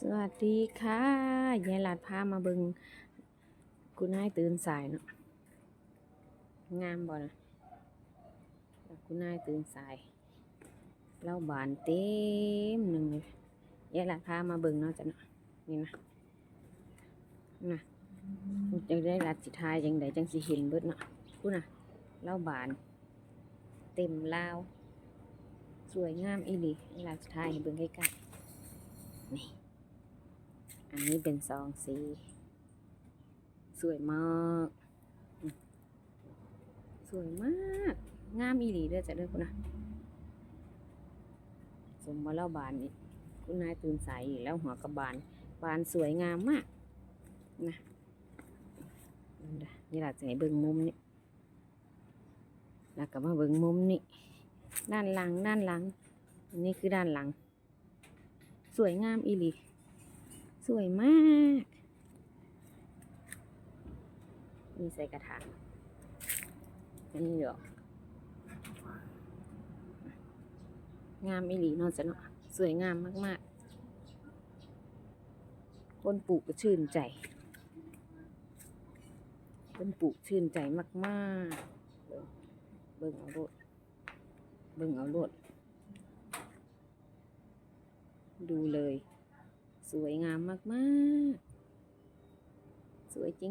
สวัสดีค่ะ ยายหลาดพามาเบิงคุณนายตื่นสายเนาะ งามบ่นะคุณนายตื่นสายเล่าบานเต็มหนึ่งเลยยายหลาดพามาเบิงเนาะจ้ะเนาะ นี่นะนะจังได้รัดสิทายจังไดจังสิเห็นเบิดเนาะพูดนะเล่าบาน เต็มลาว สวยงามอีหลีหลาดสิทายเบิงใกล้ๆนี่ อันนี้เป็นซองสี สวยมาก สวยมาก งามอีหลีเด้อจ้ะเด้อคุณนะสมมาเล่าบานนี่คุณนายตื่นสายอีกแล้วหัวกระบานบานสวยงามมาก นะนี่ล่ะจะให้เบิ่งมุมนี้แล้วก็มาเบิ่งมุมนี้ด้านหลังด้านหลังนนี้คือด้านหลัง สวยงามอีหลี สวยมาก มีใส่กระถางอันนี้ดอกงามอีหลีนอนจะเนาะสวยงามมาก ๆ คนปลูกก็ชื่นใจ คนปลูกชื่นใจมากๆ เบิ่งเบิ่งเอาโลดเบิ่งเอาโลดดูเลย สวยงามมาก ๆ สวยจริง